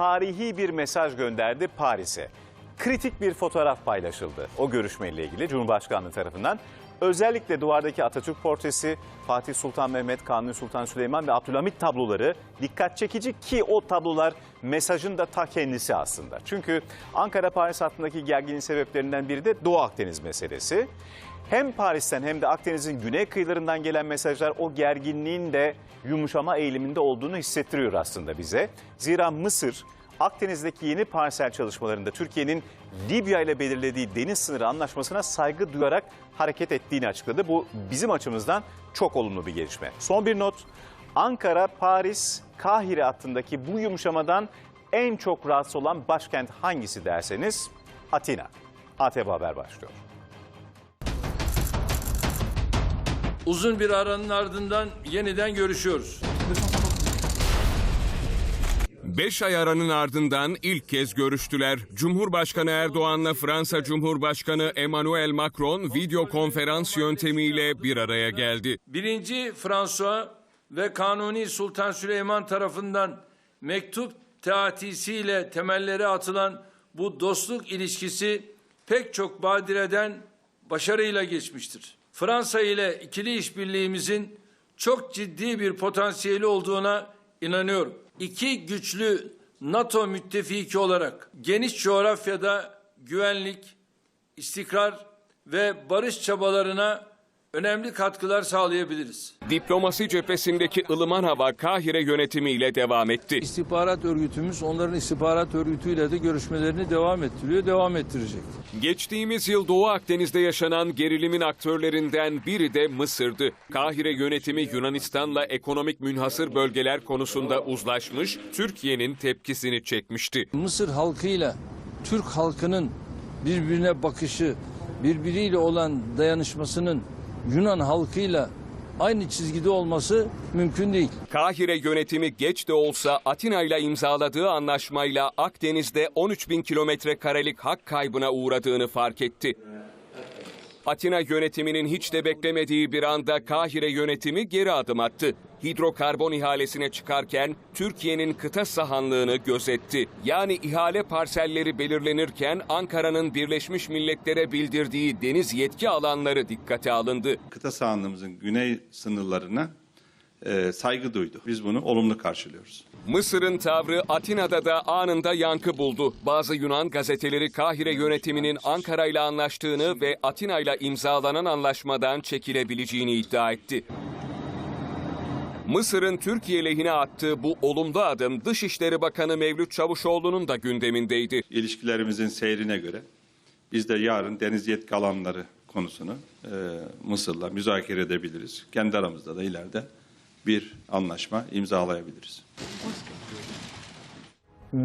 tarihi bir mesaj gönderdi Paris'e. Kritik bir fotoğraf paylaşıldı o görüşmeyle ilgili Cumhurbaşkanlığı tarafından. Özellikle duvardaki Atatürk portresi, Fatih Sultan Mehmet, Kanuni Sultan Süleyman ve Abdülhamit tabloları dikkat çekici ki o tablolar mesajın da ta kendisi aslında. Çünkü Ankara-Paris hattındaki gerginliğin sebeplerinden biri de Doğu Akdeniz meselesi. Hem Paris'ten hem de Akdeniz'in güney kıyılarından gelen mesajlar o gerginliğin de yumuşama eğiliminde olduğunu hissettiriyor aslında bize. Zira Mısır Akdeniz'deki yeni parsel çalışmalarında Türkiye'nin Libya ile belirlediği deniz sınırı anlaşmasına saygı duyarak hareket ettiğini açıkladı. Bu bizim açımızdan çok olumlu bir gelişme. Son bir not. Ankara, Paris, Kahire hattındaki bu yumuşamadan en çok rahatsız olan başkent hangisi derseniz Atina. ATV Haber başlıyor. Uzun bir aranın ardından yeniden görüşüyoruz. Beş ay aranın ardından ilk kez görüştüler. Cumhurbaşkanı Erdoğan'la Fransa Cumhurbaşkanı Emmanuel Macron video konferans yöntemiyle bir araya geldi. Birinci François ve Kanuni Sultan Süleyman tarafından mektup teatisiyle temelleri atılan bu dostluk ilişkisi pek çok badireden başarıyla geçmiştir. Fransa ile ikili işbirliğimizin çok ciddi bir potansiyeli olduğuna inanıyorum. İki güçlü NATO müttefiki olarak geniş coğrafyada güvenlik, istikrar ve barış çabalarına önemli katkılar sağlayabiliriz. Diplomasi cephesindeki ılıman hava Kahire yönetimiyle devam etti. İstihbarat örgütümüz onların istihbarat örgütüyle de görüşmelerini devam ettiriyor, devam ettirecek. Geçtiğimiz yıl Doğu Akdeniz'de yaşanan gerilimin aktörlerinden biri de Mısır'dı. Kahire yönetimi Yunanistan'la ekonomik münhasır bölgeler konusunda uzlaşmış, Türkiye'nin tepkisini çekmişti. Mısır halkıyla Türk halkının birbirine bakışı, birbiriyle olan dayanışmasının Yunan halkıyla aynı çizgide olması mümkün değil. Kahire yönetimi geç de olsa Atina ile imzaladığı anlaşmayla Akdeniz'de 13 bin kilometre karelik hak kaybına uğradığını fark etti. Atina yönetiminin hiç de beklemediği bir anda Kahire yönetimi geri adım attı. Hidrokarbon ihalesine çıkarken Türkiye'nin kıta sahanlığını gözetti. Yani ihale parselleri belirlenirken Ankara'nın Birleşmiş Milletler'e bildirdiği deniz yetki alanları dikkate alındı. kıta sahanlığımızın güney sınırlarına e, saygı duydu. Biz bunu olumlu karşılıyoruz. Mısır'ın tavrı Atina'da da anında yankı buldu. Bazı Yunan gazeteleri Kahire yönetiminin Ankara ile anlaştığını ve Atina ile imzalanan anlaşmadan çekilebileceğini iddia etti. Mısır'ın Türkiye lehine attığı bu olumlu adım Dışişleri Bakanı Mevlüt Çavuşoğlu'nun da gündemindeydi. İlişkilerimizin seyrine göre biz de yarın deniz yetki alanları konusunu e, Mısır'la müzakere edebiliriz. Kendi aramızda da ileride bir anlaşma imzalayabiliriz.